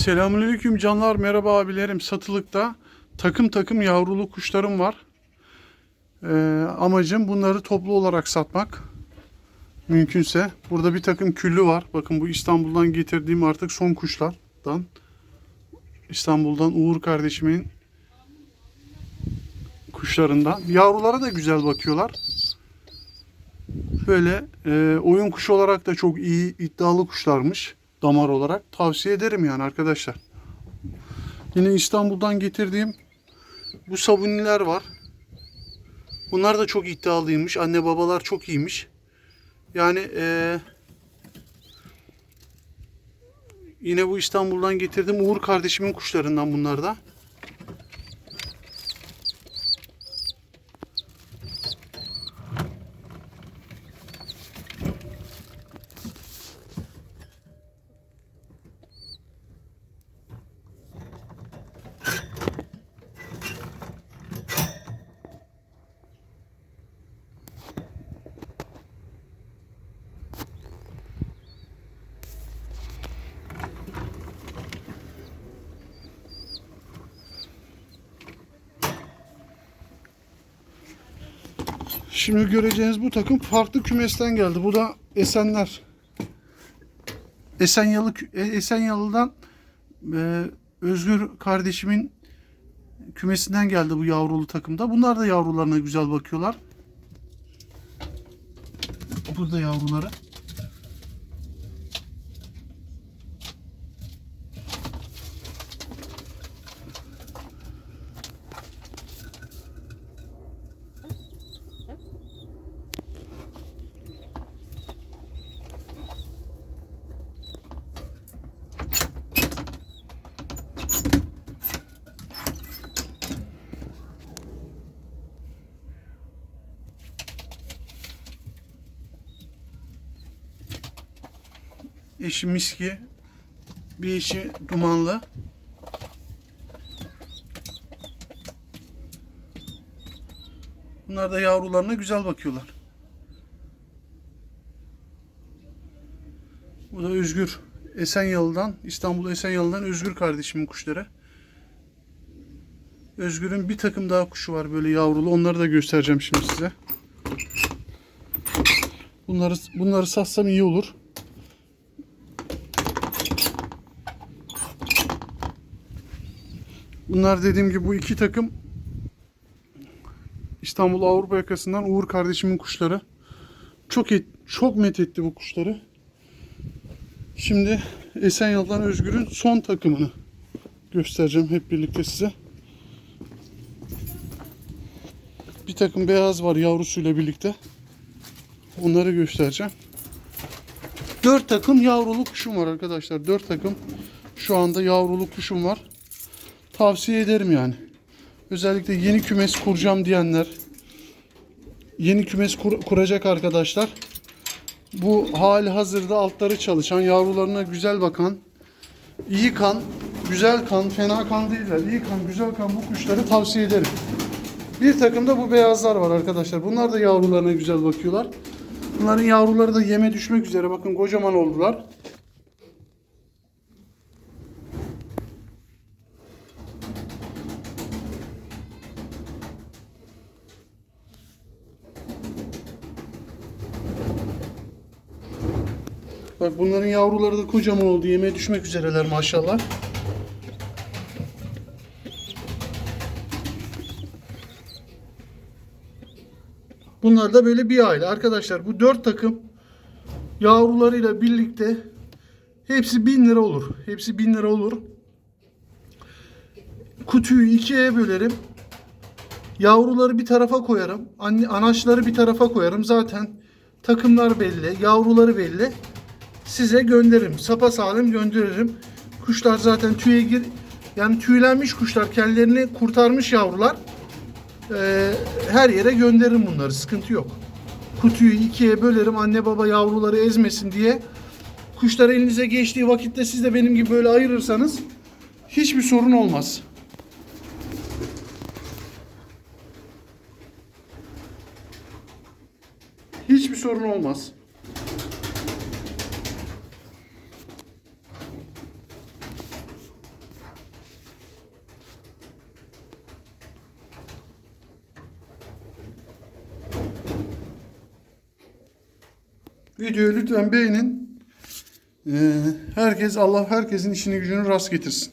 Selamünaleyküm canlar merhaba abilerim satılıkta takım takım yavrulu kuşlarım var. Ee, amacım bunları toplu olarak satmak. Mümkünse. Burada bir takım küllü var. Bakın bu İstanbul'dan getirdiğim artık son kuşlardan. İstanbul'dan Uğur kardeşimin kuşlarından. Yavrulara da güzel bakıyorlar. Böyle e, oyun kuşu olarak da çok iyi iddialı kuşlarmış damar olarak. Tavsiye ederim yani arkadaşlar. Yine İstanbul'dan getirdiğim bu sabuniler var. Bunlar da çok iddialıymış. Anne babalar çok iyiymiş. Yani e, yine bu İstanbul'dan getirdiğim Uğur kardeşimin kuşlarından bunlar da. Şimdi göreceğiniz bu takım farklı kümesten geldi. Bu da Esenler. Esenyalı e, Esenyalı'dan e, Özgür kardeşimin kümesinden geldi bu yavrulu takımda. Bunlar da yavrularına güzel bakıyorlar. Burada yavruları. Eşi miski. Bir eşi dumanlı. Bunlar da yavrularına güzel bakıyorlar. Bu da Özgür. Esenyalı'dan, İstanbul Esenyalı'dan Özgür kardeşimin kuşları. Özgür'ün bir takım daha kuşu var böyle yavrulu. Onları da göstereceğim şimdi size. Bunları bunları satsam iyi olur. Bunlar dediğim gibi bu iki takım İstanbul Avrupa yakasından Uğur kardeşimin kuşları. Çok et, çok methetti bu kuşları. Şimdi Esenyurt'tan Özgür'ün son takımını göstereceğim hep birlikte size. Bir takım beyaz var yavrusuyla birlikte. Onları göstereceğim. Dört takım yavrulu kuşum var arkadaşlar. Dört takım şu anda yavrulu kuşum var. Tavsiye ederim yani. Özellikle yeni kümes kuracağım diyenler, yeni kümes kur- kuracak arkadaşlar. Bu hali hazırda altları çalışan, yavrularına güzel bakan, iyi kan, güzel kan, fena kan değiller. iyi kan, güzel kan bu kuşları tavsiye ederim. Bir takım da bu beyazlar var arkadaşlar. Bunlar da yavrularına güzel bakıyorlar. Bunların yavruları da yeme düşmek üzere. Bakın kocaman oldular. Bak bunların yavruları da kocaman oldu. Yemeğe düşmek üzereler maşallah. Bunlar da böyle bir aile. Arkadaşlar bu dört takım yavrularıyla birlikte hepsi bin lira olur. Hepsi bin lira olur. Kutuyu ikiye bölerim. Yavruları bir tarafa koyarım. Anne, anaçları bir tarafa koyarım. Zaten takımlar belli. Yavruları belli. Size gönderirim. Sapa sağlam gönderirim. Kuşlar zaten tüye gir yani tüylenmiş kuşlar kendilerini kurtarmış yavrular. Ee, her yere gönderirim bunları. Sıkıntı yok. Kutuyu ikiye bölerim. Anne baba yavruları ezmesin diye. Kuşlar elinize geçtiği vakitte siz de benim gibi böyle ayırırsanız hiçbir sorun olmaz. Hiçbir sorun olmaz. Videoyu lütfen beğenin. Ee, herkes Allah herkesin işini gücünü rast getirsin.